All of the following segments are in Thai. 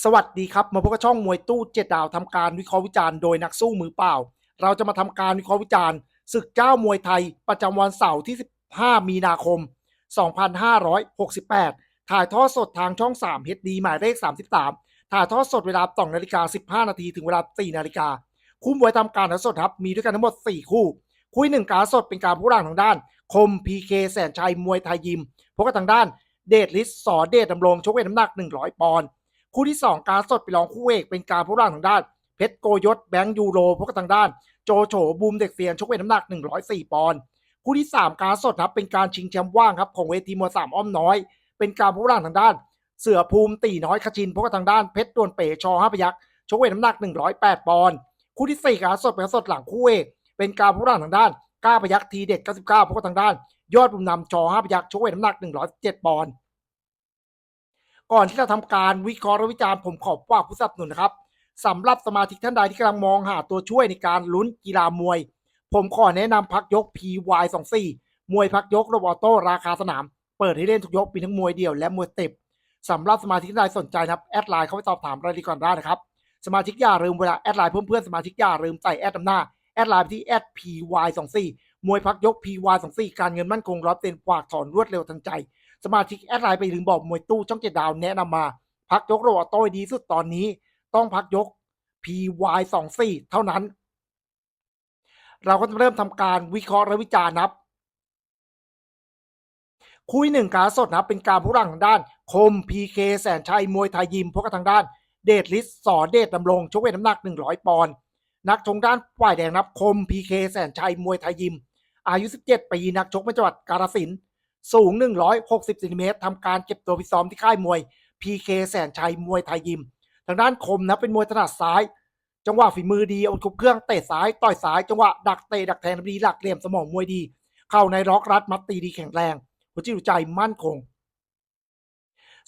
สวัสดีครับ มาพบกับช่องมวยตู้เจ็ดดาวทำการวิเคราะห์วิจารณ์โดยนักสู้มือเปล่า เราจะมาทำการวิเคราะห์วิจารณ์ศึกเจ้ามวยไทยประจำวันเสาร์ที่ 15 มีนาคม 2568 ถ่ายทอดสดทางช่อง 3 HD หมายเลข 33 ถ่ายทอดสดเวลา2นาฬิกา 15 นาทีถึงเวลา 4 นาฬิกาคู่มวยทำการถ่ายสดครับ มีด้วยกันทั้งหมด 4 คู่ คู่หนึ่งการสดเป็นการผู้ร่างทางด้าน คมพีเคแสนชัยมวยไทยยิมพบกับทางด้านเดชลิสสอเดชดำรงชกเวทน้ำหนัก 100 ปอนด์ คู่ที่ 2 การสดไปรองคู่เอกเป็นการผู้ร่างทางด้าน เพชรโกยศแบงค์ยูโรพบกับทางด้าน โจโฉบูมเด็กเซียนชกเวทน้ำหนัก 104 ปอนด์คู่ที่ 3 การสดครับเป็นการชิงแชมป์ว่างครับของเวทีมวยสามอ้อมน้อย เป็นการผู้ร่างทางด้าน เสือภูมิตีน้อยคชินพบกับทางด้านเพชรดวนเป๋ชอห้าพยักษ์ชกเวทน้ำหนัก 108 ปอนด์คู่ที่ 4 การสดเป็นการสดหลังคู่เอกเป็นการผู้ร่างทางด้านก้าพยักษ์ทีเด็ด99พบกับทางด้าน ยอดบุญนำชอห้าพยักษ์ชกเวทน้ำหนัก 107 ปอนด์ ก่อนที่จะทำการวิเคราะห์และวิจารณ์ผมขอฝากผู้สนับสนุนนะครับสำหรับสมาชิกท่านใดที่กำลังมองหาตัวช่วยในการลุ้นกีฬามวย ผมขอแนะนำพักยก PY24 มวยพักยกรบออโต้ราคาสนาม เปิดให้เล่นทุกยกมีทั้งมวยเดี่ยวและมวยเต็บสำหรับสมาชิกท่านใดสนใจนะครับแอดไลน์เข้าไปสอบถามรายละเอียดก่อนได้นะครับ สมาชิกอย่าลืมเวลาแอดไลน์เพื่อนเพื่อนๆสมาชิกอย่าลืมใส่แอดนำหน้าแอดไลน์ไปที่แอด PY24 มวยพักยก PY24 การเงินมั่นคงร้อยเต็นฝากถอนรวดเร็วทันใจ สมาชิกแอดไลน์ไปลืมบอกมวยตู้ช่องเจ็ดดาวแนะนำมา พักยกโรออโต้ดีสุดตอนนี้ ต้องพักยก PY24 เท่านั้น เราก็จะเริ่มทำการวิเคราะห์และวิจารณ์นับ คุยหนึ่งการสดนะเป็นการผู้รังทางด้าน คม PK แสนชัยมวยไทยยิมพบกับทางด้าน เดชลิสสอเดชดำรงชกเวทน้ำหนัก 100 ปอนด์นักชงด้านฝ่ายแดงนับ คม PK แสนชัยมวยไทยยิม อายุ 17 ปีนักชกมาจังหวัดกาฬสินธุ์ สูง 160เซนติเมตรทำการเก็บตัวฟิซ้อมที่ค่ายมวย PK แสนชัยมวยไทยยิม ทางด้านคมนะเป็นมวยถนัดซ้าย จังหวะฝีมือดีเอาทุบเครื่องเตะซ้ายต่อยซ้ายจังหวะดักเตะดักแทงดีหลักเหลี่ยมสมองมวยดี เข้าในล็อกรัดมัดตีดีแข็งแรงหัวจิตหัวใจมั่นคง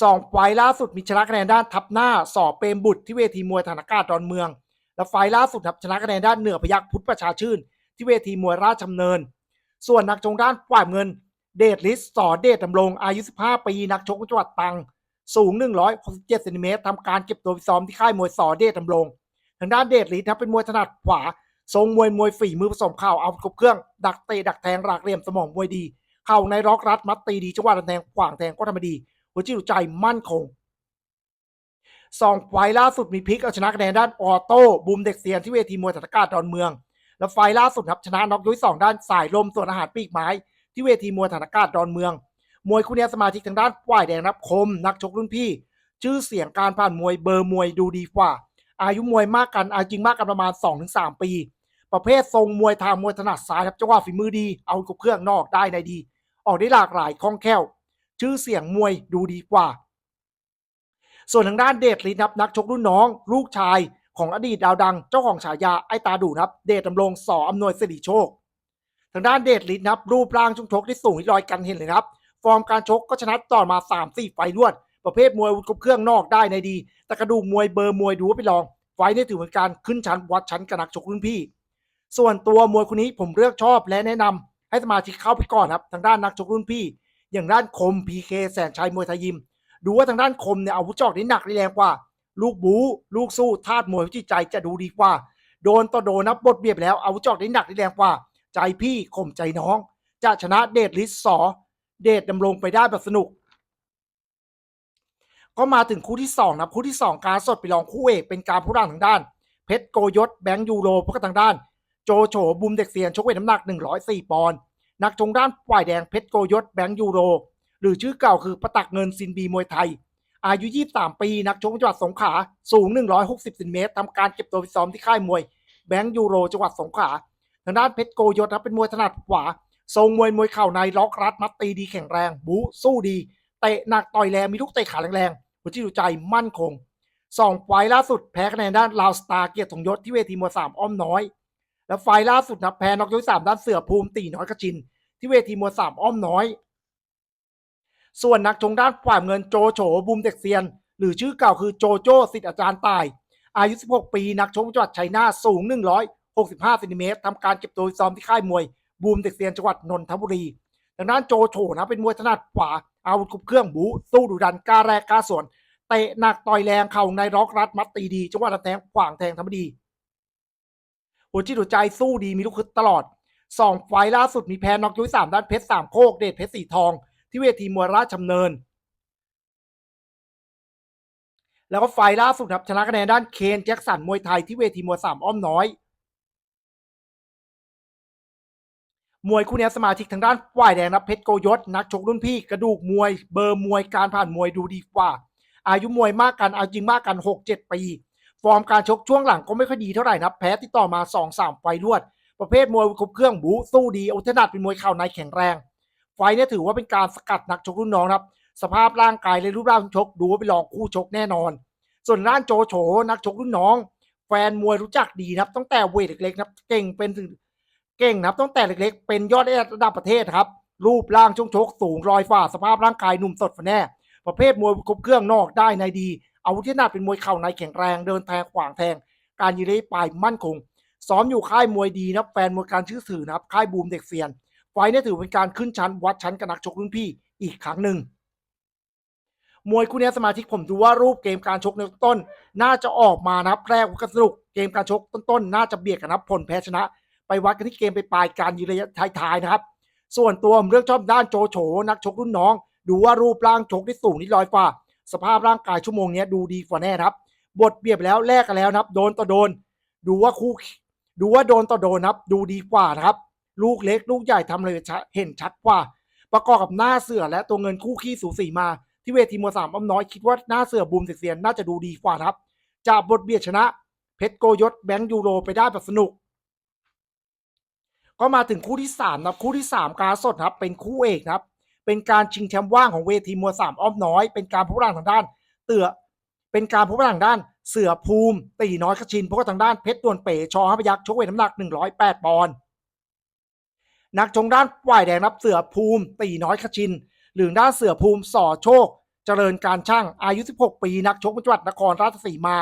สองไฟล์ล่าสุดมีชนะคะแนนด้านทับหน้าสอบเปรมบุตรที่เวทีมวยธนากาศดอนเมือง และไฟล์ล่าสุดครับชนะคะแนนด้านเหนือพยักพุทธประชาชื่น ที่เวทีมวยราชดำเนิน ส่วนนักชงด้านฝ่ายเงิน เดชลิสสอเดชดำรงอายุ 15 ปี นักชกจังหวัดตรัง สูง 167เซนติเมตรทำการเก็บตัวซ้อมที่ค่ายมวยสอเดชดำรง ทางด้านเดชลิสนะเป็นมวยถนัดขวา ทรงมวยมวยฝีมือผสมเข่าเอาครบเครื่อง ดักเตะดักแทงหลากเหลี่ยมสมองมวยดี เข่าในล็อกรัดมัดตีดีจังหวะแทงขวางแทงก็ทำดี หัวจิตหัวใจมั่นคงสองไฟล์ล่าสุดมีพลิกเอาชนะคะแนนด้านออโต้บูมเด็กเซียนที่เวทีมวยถัตกาศดอนเมือง และไฟล์ล่าสุดครับชนะน็อกยกที่สองด้านสายลมส่วนอาหารปีกไม้ ที่เวทีมวยถัตกาศดอนเมือง มวยคู่นี้สมาชิกทางด้านฝ่ายแดงนับคม นักชกรุ่นพี่ ชื่อเสียงการผ่านมวยเบอร์มวยดูดีกว่า อายุมวยมากกันอาจริงมากกันประมาณ 2-3 ปี ประเภททรงมวยทางมวยถนัดซ้ายครับจังหวะฝีมือดีเอากับเครื่องนอกได้ในดี ออกได้หลากหลายคล่องแคล่ว ชื่อเสียงมวยดูดีกว่า ส่วนทางด้านเดชลินครับนักชกรุ่นน้อง ลูกชายของอดีตดาวดัง เจ้าของฉายาไอตาดูครับ เดชดำรงสออำนวยสิริโชค ทางด้านเดชลินครับรูปร่างช่วงชกที่สูงที่ลอยกันเห็นเลยครับ ฟอร์มการชกก็ชนะต่อมา 3-4 ไฟรวด ประเภทมวยอาวุธครบเครื่องนอกได้ในดี แต่กระดูกมวยเบอร์มวยดูว่าไปลอง ไฟนี้ถือเป็นการขึ้นชั้นวัดชั้นกับนักชกรุ่นพี่ ส่วนตัวมวยคนนี้ผมเลือกชอบและแนะนำให้สมาชิกเข้าไปก่อนครับทางด้านนักชกรุ่นพี่ อย่างด้านคมพีเคแสนชัยมวยไทยยิม ดูว่าทางด้านคมเนี่ยอาวุธจอกได้หนักได้แรงกว่า ลูกบูลูกสู้ธาตุมวยจิตใจจะดูดีกว่า โดนต่อโดนนับบทเบียบแล้วอาวุธจอกได้หนักได้แรงกว่า ใจพี่ข่มใจน้อง จะชนะเดชลิสสอเดชดำรงไปได้แบบสนุก ก็มาถึงคู่ที่สองนะคู่ที่สองการสดไปลองคู่เอกเป็นการผู้ร่างทางด้าน เพชรโกยศแบงค์ยูโรพบกับทางด้าน โจโฉบุมเด็กเซียนชกเวทน้ำหนัก 104 ปอนด์นักชงด้านฝ่ายแดงเพชรโกยศแบงค์ยูโร หรือชื่อเก่าคือประตักเงินซินบีมวยไทย อายุ 23 ปี นักชกจังหวัดสงขลาสูง 160ซนติเมตรทำการเก็บตัวฟิตซ้อมที่ค่ายมวยแบงค์ยูโรจังหวัดสงขลา ทางด้านเพชรโกยศนะเป็นมวยถนัดขวา ทรงมวยมวยเข่าในล็อกรัดมัดตีดีแข็งแรงบูสู้ดีเตะหนักต่อยแรงมีลูกเตะขาแรงๆหัวจิตหัวใจมั่นคงสองไฟล์ล่าสุดแพ้คะแนนด้านลาวสตาร์เกียรติทองยศที่เวทีมวยสามอ้อมน้อย และไฟล์ล่าสุดนะแพ้น็อกยกที่สามด้านเสือภูมิตีน้อยกระชิน ที่เวทีมวยสามอ้อมน้อย ส่วนนักชงด้านฝ่ายเงินโจโฉบูมเด็กเซียน หรือชื่อเก่าคือโจโจ้สิทธิ์อาจารย์ตาย อายุ 16 ปี นักชกจังหวัดชัยนาทสูง 65เซนติเมตรทำการเก็บตัวซ้อมที่ค่ายมวย บูมเด็กเซียนจังหวัดนนทบุรีทางด้านโจโฉนะเป็นมวยถนัดขวาอาวุธครบเครื่องบูสู้ดุดันกล้าแรกกล้าสวนเตะหนักต่อยแรงเข่าในร็อกรัดมัดตีดีจังหวะระแทงขวางแทงทำดี หัวจิตหัวใจสู้ดีมีลูกคึดตลอดสองไฟล์ล่าสุดมีแพ้น็อกยุ้ยสามด้านเพชรสามโคกเดชเพชรสีทอง ที่เวทีมวยราชดำเนิน แล้วก็ไฟล์ล่าสุดครับชนะคะแนนด้านเคนแจ็คสันมวยไทยที่เวทีมวยสามอ้อมน้อย มวยคู่นี้สมาชิกทางด้านฝ่ายแดงนะเพชรโกยศนักชกรุ่นพี่กระดูกมวย เบอร์มวยการผ่านมวยดูดีกว่า อายุมวยมากกันอายุจริงมากกัน 6-7 ปี ฟอร์มการชกช่วงหลังก็ไม่ค่อยดีเท่าไหร่นะแพ้ติดต่อมา 2-3 ไฟล์รวด ประเภทมวยครบเครื่องบูสู้ดีอุทนัดเป็นมวยเข่าในแข็งแรง ไฟล์เนี้ถือว่าเป็นการสกัดนักชกรุ่นน้องครับ สภาพร่างกายและรูปร่างชกดูว่าเป็นรองคู่ชกแน่นอน ส่วนด้านโจโฉนักชกรุ่นน้อง แฟนมวยรู้จักดีนะครับตั้งแต่เวทเล็กๆนะครับเก่งเป็นถึง เก่งนะครับตั้งแต่เล็กๆ เป็นยอดระดับประเทศครับ รูปร่างช่วงชกสูงรอยฝ่าสภาพร่างกายหนุ่มสดฝนแน่ ประเภทมวยครบเครื่องนอกได้ในดี อาวุธที่หนักเป็นมวยเข่าในแข็งแรงเดินแทงขวางแทง การยืนระยะปลายมั่นคงซ้อมอยู่ค่ายมวยดีนะแฟนมวยการชื่อสื่อนะครับค่ายบูมเด็กเซียน ไฟล์นี้ถือเป็นการขึ้นชั้นวัดชั้นกับนักชกรุ่นพี่อีกครั้งหนึ่งมวยคู่นี้สมาชิกผมดูว่ารูปเกมการชกในต้น น่าจะออกมานะครับแรกก็สนุกเกมการชกต้นๆน่าจะเบียดกันนับผลแพ้ชนะ ไปวัดกันที่เกมไปปลายการยืนระยะท้ายๆนะครับ ส่วนตัวผมเลือกชอบด้านโจโฉนักชกรุ่นน้อง ดูว่ารูปร่างชกที่สูงนี่ลอยฟ้าสภาพร่างกายชั่วโมงนี้ดูดีกว่าแน่นะครับ บทเบียดไปแล้วแลกกันแล้วนะครับโดนต่อโดน ดูว่าคู่ดูว่าโดนต่อโดนครับ ดูดีกว่านะครับ ลูกเล็กลูกใหญ่ทำเลยเห็นชัดกว่า ประกอบกับหน้าเสือและตัวเงินคู่ขี้สูสีมา ที่เวทีมวยสามอ้อมน้อยคิดว่าหน้าเสือบูมเสียนน่าจะดูดีกว่าครับ จากบทเบียดชนะ เพชรโกยศแบงค์ยูโรไปได้แบบสนุก ก็มาถึงคู่ที่สามนะครับคู่ที่สามการสดครับ เป็นคู่เอกครับ เป็นการชิงแชมป์ว่างของเวทีมวยสามอ้อมน้อย เป็นการพบร่างทางด้าน เตือเป็นการพบร่างทางด้านเสือภูมิ ตีน้อยขชินพบกับทางด้านเพชรตวนเป๋ชอฮัพยักษ์ชกเวทน้ำหนัก 108 ปอนด์นักชงด้านฝ่ายแดงนับเสือภูมิ ตีน้อยขชิน หรือด้านเสือภูมิส่อโชค เจริญการช่างอายุ 16 ปี นักชกจังหวัดนครราชสีมา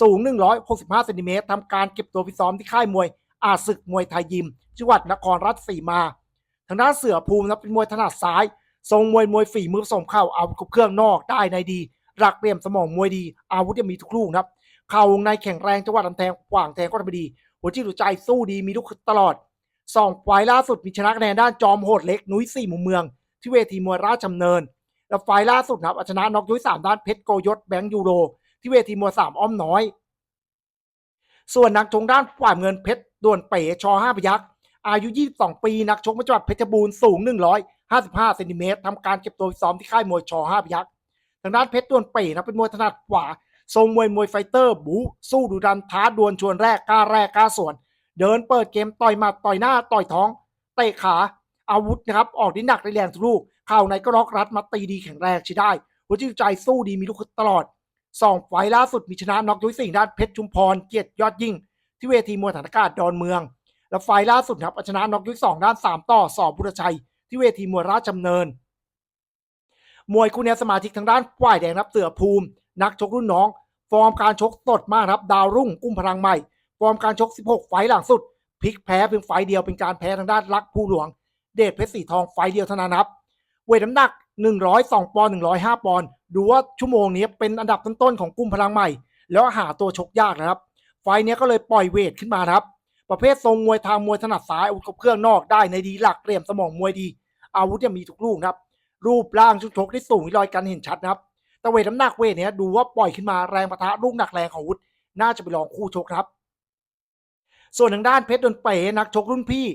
สูง 165เซนติเมตรทำการเก็บตัวฟิตซ้อมที่ค่ายมวย อาศึกมวยไทยยิม จังหวัดนครราชสีมา ทางด้านเสือภูมินะเป็นมวยถนัดซ้าย ทรงมวยมวยฝีมือผสมเข่าเอาครบเครื่องนอกได้ในดี หลักเหลี่ยมสมองมวยดี อาวุธยังมีทุกลูกนะครับ เข่าวงในแข็งแรงจังหวะลำแทงขวางแทงก็ทำได้ดี หัวจิตหัวใจสู้ดีมีลูกตลอดสองไฟล์ล่าสุดมีชนะคะแนนด้านจอมโหดเล็กนุ้ยสี่มุมเมือง ที่เวทีมวยราชดำเนิน แล้วไฟล์ล่าสุดนะครับอาชนะน็อกยุ้ยสามด้านเพชรโกยศแบงค์ยูโรที่เวทีมวยสามอ้อมน้อย ส่วนนักชงด้านฝ่ายเงินเพชร ด่วนเป๋ชอห้าพยักษ์อายุ 22 ปี นักชกมาจังหวัดเพชรบูรณ์สูง 155เซนติเมตรทำการเก็บตัวซ้อมที่ค่ายมวยชอห้าพยักษ์ทางด้านเพชรด่วนเป๋นะเป็นมวยถนัดขวาทรงมวยมวยไฟเตอร์บูสู้ดุดันท้าดวลชวนแรกกล้าแรกกล้าสวน เดินเปิดเกมต่อยมัดต่อยหน้าต่อยท้องเตะขาอาวุธนะครับออกได้หนักได้แรงทุกลูกเข่าในก็ล็อกรัดมาตีดีแข็งแรงใช้ได้หัวจิตใจสู้ดีมีลูกตลอดสองไฟล์ล่าสุดมีชนะน็อกยุ้ยสี่ด้านเพชรชุมพรเกียรติยอดยิ่ง ที่เวทีมวยฐานอากาศดอนเมือง แล้วไฟล์ล่าสุดครับชนะน็อกยุ้ยสองด้านสามต่อสอบบุรชัย ที่เวทีมวยราชดำเนิน มวยคู่นี้สมาชิกทางด้านฝ่ายแดงรับเสือภูมิ นักชกรุ่นน้อง ฟอร์มการชกสดมากครับดาวรุ่งอุ้มพลังใหม่ ฟอร์มการชก 16 ไฟล์หลังสุดพลิกแพ้เพียงไฟล์เดียวเป็นการแพ้ทางด้านรักผู้หลวง เดชเพชรสีทองไฟล์เดียวเท่านั้นครับเวทน้ำหนัก 102 ปอนด์105 ปอนด์ดูว่าชั่วโมงนี้เป็นอันดับต้นๆของกลุ่มพลังใหม่ แล้วหาตัวชกยากนะครับ ไฟนี้ก็เลยปล่อยเวทขึ้นมาครับ ประเภททรงมวยทางมวยถนัดซ้ายอาวุธครบเครื่องนอกได้ในดีหลักเหลี่ยมสมองมวยดี อาวุธยังมีทุกลูกนครับ รูปร่างชุดชกที่สูงที่ลอยกันเห็นชัดนะครับแต่เวทน้ำหนักเวทเนี้ยดูว่าปล่อยขึ้นมาแรงปะทะลูกหนักแรงของอาวุธน่าจะไปลองคู่ชกครับ ส่วนทางด้านเพชรดนเป๋นักชกรุ่นพี่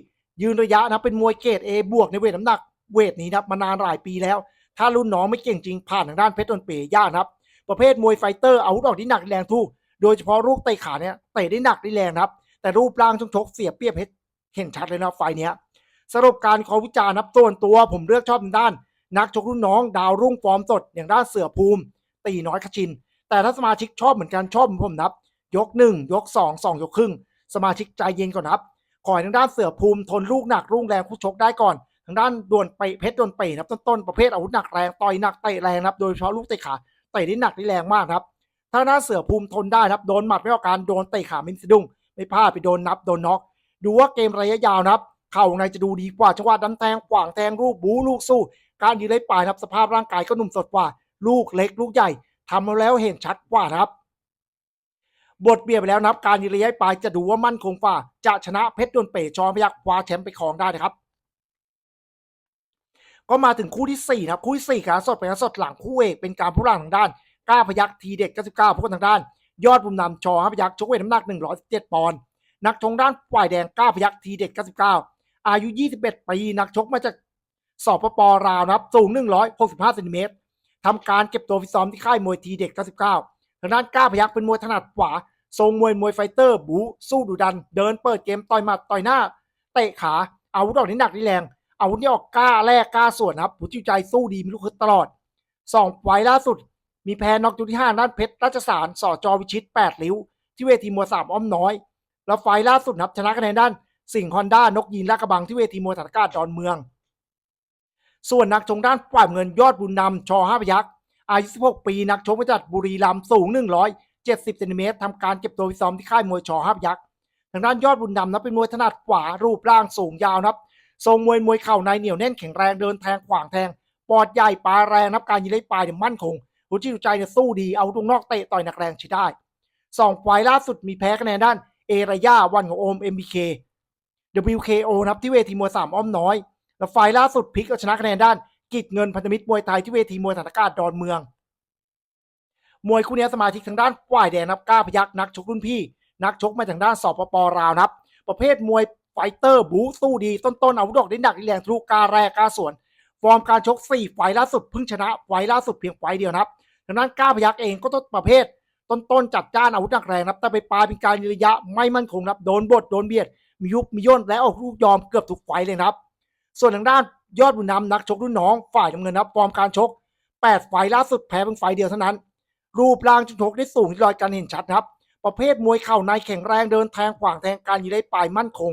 ยืนระยะนะเป็นมวยเกรด A บวกในเวทน้ำหนักเวทนี้นะมานานหลายปีแล้ว ถ้ารุ่นน้องไม่เก่งจริงผ่านทางด้านเพชรดนเป๋ยากครับ ประเภทมวยไฟเตอร์อาวุธออกที่หนักแรงทุก โดยเฉพาะลูกเตะขาเนี่ยเตะได้หนักได้แรงครับ แต่รูปร่างช่วงชกเสียเปรียบเห็นชัดเลยนะไฟเนี้ยสรุปการขอวิจารณ์นับส่วนตัวผมเลือกชอบด้าน นักชกรุ่นน้อง ดาวรุ่งฟอร์มสดอย่างด้านเสือภูมิ ตีน้อยขชิน แต่ถ้าสมาชิกชอบเหมือนกันชอบผมนับ ยกหนึ่งยกสองสองยกครึ่งสมาชิกใจเย็นก่อนนะครับขอให้ทางด้านเสือภูมิทนลูกหนักรุ่งแรงคู่ชกได้ก่อน ทางด้านดวนไปเพชรดวนไปนะครับต้นๆประเภทอาวุธหนักแรงต่อยหนักเตะแรงนะครับโดยเฉพาะลูกเตะขาเตะได้หนักได้แรงมากครับ ถ้าหน้าเสือภูมิทนได้นะครับ โดนหมัดไม่เอาการโดนเตะขามินสะดุ้งไม่พลาดไปโดนนับโดนน็อกดูว่าเกมระยะยาวนะครับ เข่าในจะดูดีกว่าจังหวะดันแทงขวางแทงลูกบูลูกสู้ การยืนไล่ปลายนะครับสภาพร่างกายก็หนุ่มสดกว่า ลูกเล็กลูกใหญ่ทำมาแล้วเห็นชัดกว่านะครับ บทเบียดไปแล้วนะครับ การยืนระยะปลายจะดูว่ามั่นคงกว่าจะชนะเพชรดวนเป๋จอมยักคว้าแชมป์ไปครองได้นะครับก็มาถึงคู่ที่สี่นะครับคู่ที่สี่การสดเป็นการสดหลังคู่เอกเป็นการผู้ร่างทางด้าน กล้าพยักทีเด็ด99พวกทางด้าน ยอดบุญนำชอพยักชกเวทน้ำหนัก 117ปอนด์นักชงด้านฝ่ายแดงกล้าพยักทีเด็ด99 อายุ 21 ปี นักชกมาจากสอบปปราวนะครับ สูง 165เซนติเมตรทำการเก็บตัวฟิตซ้อมที่ค่ายมวยทีเด็ด99 ทางด้านกล้าพยักเป็นมวยถนัดขวา ทรงมวยมวยไฟเตอร์ บู สู้ดุดัน เดินเปิดเกมต่อยหมัดต่อยหน้า เตะขา อาวุธออกนี่หนักนี่แรง อาวุธนี่ออกกล้าแลกกล้าส่วนครับผู้จิตใจสู้ดีมีลูกฮึดตลอดสองไฟล่าสุด มีแพ้น็อกจุดที่ห้าด้านเพชรราชสารสอจอวิชิตแปดริ้ว ที่เวทีมวยสามอ้อมน้อย แล้วไฟล์ล่าสุดนะครับชนะคะแนนด้าน สิงห์ฮอนด้านกยีนลากระบังที่เวทีมวยฐานอากาศดอนเมือง ส่วนนักชงด้านฝ่ายเงินยอดบุญนำชอห้าพยักษ์อายุ 16 ปี นักชกมาจากบุรีรัมย์สูง 170เซนติเมตรทำการเก็บตัวฟิซ้อมที่ค่ายมวยชอห้าพยักษ์ทางด้านยอดบุญนำนะเป็นมวยถนัดขวารูปร่างสูงยาวนะครับทรงมวยมวยเข่าในเหนียวแน่นแข็งแรงเดินแทงขวางแทงปอดใหญ่ปลาแรงนับการยิงไล่ปลายเนี่ยมั่นคง หัวจิตหัวใจเนี่ยสู้ดีเอาตรงนอกเตะต่อยหนักแรงใช้ได้สองไฟล์ล่าสุดมีแพ้คะแนนด้านเอรายาวันของโอม MBK WKO นะครับที่เวทีมวยสามอ้อมน้อย แล้วไฟล์ล่าสุดพลิกเอาชนะคะแนนด้านกิจเงินพันธมิตรมวยไทยที่เวทีมวยฐานอากาศดอนเมือง มวยคู่นี้สมาชิกทางด้านฝ่ายแดงนับกล้าพยักนักชกรุ่นพี่ นักชกมาจากด้านสปปราวนะครับ ประเภทมวยไฟเตอร์บูสู้ดี ต้นๆอาวุธดอกดิ้นดักแรงทะลุกาแรกกาสวน ฟอร์มการชก 4 ไฟล์ล่าสุดเพิ่งชนะไฟล์ล่าสุดเพียงไฟเดียวนะครับดังนั้นกล้าพยักเองก็ต้นประเภท ต้นๆจัดจ้านอาวุธหนักแรงนะครับ แต่ไปปลายเป็นการยืระยะไม่มั่นคงนะครับโดนบดโดนเบียดมียุบมีย่นและออกลูกยอมเกือบทุกไฟเลยนะครับ ส่วนทางด้านยอดบุญนำนักชกรุ่นน้องฝ่ายน้ำเงินนะครับฟอร์มการชก 8 ไฟล์ล่าสุดแพ้เพียงไฟเดียวเท่านั้น รูปร่างชกได้สูงที่รอยการเห็นชัดนะครับ ประเภทมวยเข่าในแข็งแรงเดินแทงขวางแทงการยิงได้ปลายมั่นคง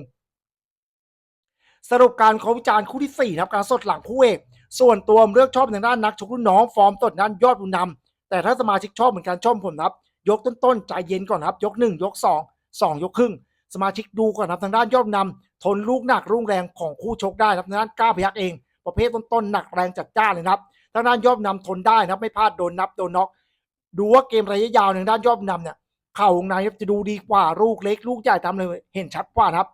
สรุปการเขาวิจารณ์คู่ที่ 4 ครับการสดหลังคู่เอกส่วนตัวเลือกชอบทางด้านนักชกรุ่นน้องฟอร์มต้นด้านยอดบุญนำแต่ถ้าสมาชิกชอบเหมือนกันชอบผมนะครับ ยกต้นๆใจเย็นก่อนครับ ยก 1 ยก 2 2 ยกครึ่ง สมาชิกดูก่อนครับทางด้านยอดนำทนลูกหนักรุ่งแรงของคู่ชกได้นะครับทางด้านกล้าพยักเอง ประเภทต้นๆหนักแรงจัดจ้านเลยนะครับทางด้านยอดนำทนได้นะครับไม่พลาดโดนนับโดนน็อกดูว่าเกมระยะยาวทางด้านยอดนำเนี่ยเข่าวงในจะดูดีกว่าลูกเล็กลูกใหญ่ทำเลยเห็นชัดกว่านะครับ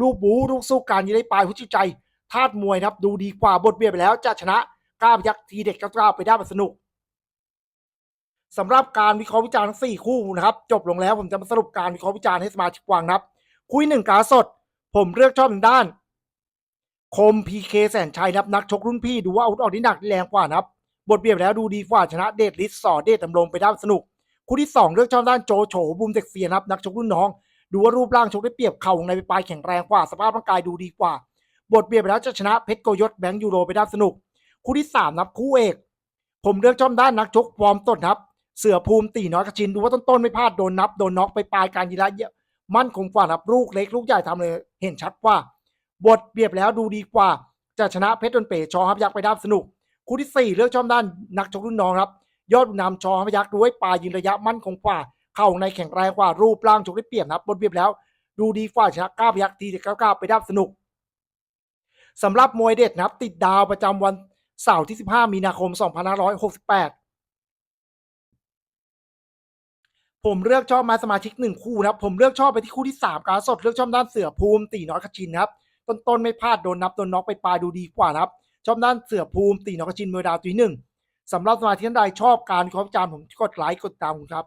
ลูกบูลูกสู้การยิงได้ปลายหัวใจธาตุมวยนะครับ ดูดีกว่าบทเบียดไปแล้วจะชนะกล้าพยักทีเด็ดก้าวไปได้แบบสนุกสำหรับการวิเคราะห์วิจารณ์ทั้งสี่คู่นะครับ จบลงแล้วผมจะมาสรุปการวิเคราะห์วิจารณ์ให้สมาชิกฟังนะครับ คุยหนึ่งกาสด ผมเลือกชอบทางด้าน คมพีเคแสนชัยนะครับนักชกรุ่นพี่ดูว่าอาวุธออกนี่หนักแรงกว่านะครับ บทเบียดไปแล้วดูดีกว่าชนะเดชลิสสอเดชดำรงไปได้สนุก คู่ที่สองเลือกชอบด้านโจโฉบูมเด็กเซียนครับนักชกรุ่นน้อง ดูว่ารูปร่างชกได้เปรียบเข่าในปลายแข็งแรงกว่าสภาพร่างกายดูดีกว่า บทเบียดไปแล้วจะชนะเพชรโกยศแบงค์ยูโรไปได้สนุก คู่ที่สามนับคู่เอก ผมเลือกชอบด้านนักชกฟอร์มต้นครับ เสือภูมิตีน้อยกระชินดูว่าต้นๆไม่พลาดโดนนับโดนน็อกไปปลายการยีระเยอะมั่นคงกว่านับลูกเล็กลูกใหญ่ทำเลยเห็นชัดว่า บทเบียดไปแล้วดูดีกว่า จะชนะเพชรดนเป๋ชอฮับยักษ์ไปได้สนุก คู่ที่สี่เลือกชอบด้านนักชกรุ่นน้องครับ ยอดนำชอฮับยักษ์ด้วยปลายยิงระยะมั่นคงกว่า เข่าในแข็งแรงกว่ารูปร่างชกได้เปรียบนะครับบทเบียดแล้ว ดูดีกว่าชนะก้าพยักทีเด็ดก้าไปได้สนุกสำหรับมวยเด็ดนะครับ ติดดาวประจำวันเสาร์ที่ 15 มีนาคม 2568 ผมเลือกชอบมาสมาชิกหนึ่งคู่นะครับ ผมเลือกชอบไปที่คู่ที่ 3 การสดเลือกชอบด้านเสือภูมิตีน้อยขชินนะครับ ต้นๆไม่พลาดโดนนับโดนน็อกไปปลายดูดีกว่านะครับ ชอบด้านเสือภูมิตีน้อยขชินมอร์ดาวตีหนึ่งสำหรับสมาชิกท่านใดชอบการคราะห์วิจารณ์ผมกดไลค์กดตามครับ